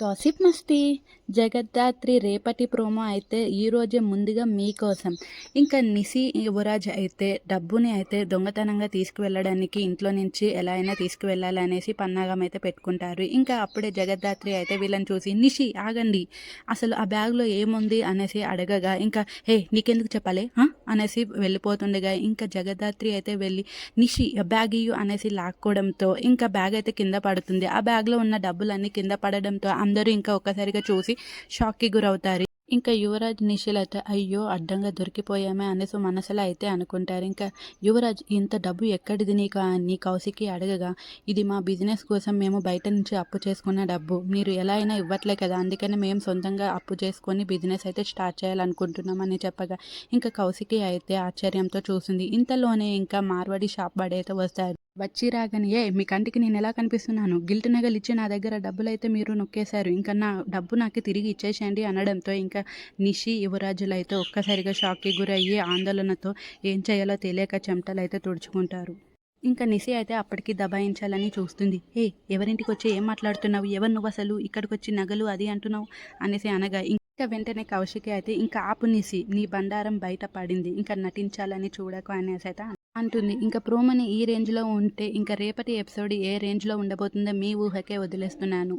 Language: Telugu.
గాసిప్ మస్తీ జగద్దాత్రి రేపటి ప్రోమో అయితే ఈరోజే ముందుగా మీకోసం ఇంకా నిసి యువరాజ్ అయితే డబ్బుని అయితే దొంగతనంగా తీసుకువెళ్ళడానికి ఇంట్లో నుంచి ఎలా అయినా తీసుకువెళ్ళాలనేసి పన్నాగం అయితే పెట్టుకుంటారు. ఇంకా అప్పుడే జగద్దాత్రి అయితే వీళ్ళని చూసి నిషి ఆగండి. అసలు ఆ బ్యాగ్లో ఏముంది? అనేసి అడగగా ఇంకా హే నీకెందుకు చెప్పాలి? అనేసి వెళ్ళిపోతుండగా ఇంకా జగదాత్రి అయితే వెళ్ళి నిషి బ్యాగ్ ఇయ్యు అనేసి లాక్కోవడంతో ఇంకా బ్యాగ్ అయితే కింద పడుతుంది. ఆ బ్యాగ్లో ఉన్న డబ్బులన్నీ కింద పడడంతో అందరూ ఇంకా ఒక్కసారిగా చూసి షాక్కి గురవుతారు. ఇంకా యువరాజ్ నిషిల్ అయితే అయ్యో అడ్డంగా దొరికిపోయామే అనేసి మనసులో అయితే అనుకుంటారు. ఇంకా యువరాజ్ ఇంత డబ్బు ఎక్కడిది నీకు? నీ కౌశికి అడగగా ఇది మా బిజినెస్ కోసం మేము బయట నుంచి అప్పు చేసుకున్న డబ్బు. మీరు ఎలా అయినా ఇవ్వట్లే కదా అందుకని మేము సొంతంగా అప్పు చేసుకొని బిజినెస్ అయితే స్టార్ట్ చేయాలనుకుంటున్నామని చెప్పగా ఇంకా కౌశికి అయితే ఆశ్చర్యంతో చూసింది. ఇంతలోనే ఇంకా మార్వాడి షాప్ వాడు వస్తారు వచ్చి రాగానే ఏ మీ కంటికి నేను ఎలా కనిపిస్తున్నాను? గిల్ట్ నగలు ఇచ్చి నా దగ్గర డబ్బులు అయితే మీరు నొక్కేశారు. ఇంకా నా డబ్బు నాకు తిరిగి ఇచ్చేసేయండి అనడంతో ఇంకా నిషి యువరాజులు అయితే ఒక్కసారిగా షాక్కి గురయ్యి ఆందోళనతో ఏం చేయాలో తెలియక చెమటలు అయితే తుడుచుకుంటారు. ఇంకా నిసి అయితే అప్పటికి దబాయించాలని చూస్తుంది. ఏ ఎవరింటికి వచ్చి ఏం మాట్లాడుతున్నావు? ఎవరు నువ్వు అసలు ఇక్కడికి వచ్చి నగలు అది అంటున్నావు? అనేసి అనగా ఇంకా వెంటనే కౌశికి అయితే ఇంకా ఆపు నిసి నీ బండారం బయట పడింది ఇంకా నటించాలని చూడకు అనేసి అయితే అంటుంది. ఇంకా ప్రోమోని ఈ రేంజ్లో ఉంటే ఇంకా రేపటి ఎపిసోడ్ ఏ రేంజ్లో ఉండబోతుందో మీ ఊహకే వదిలేస్తున్నాను.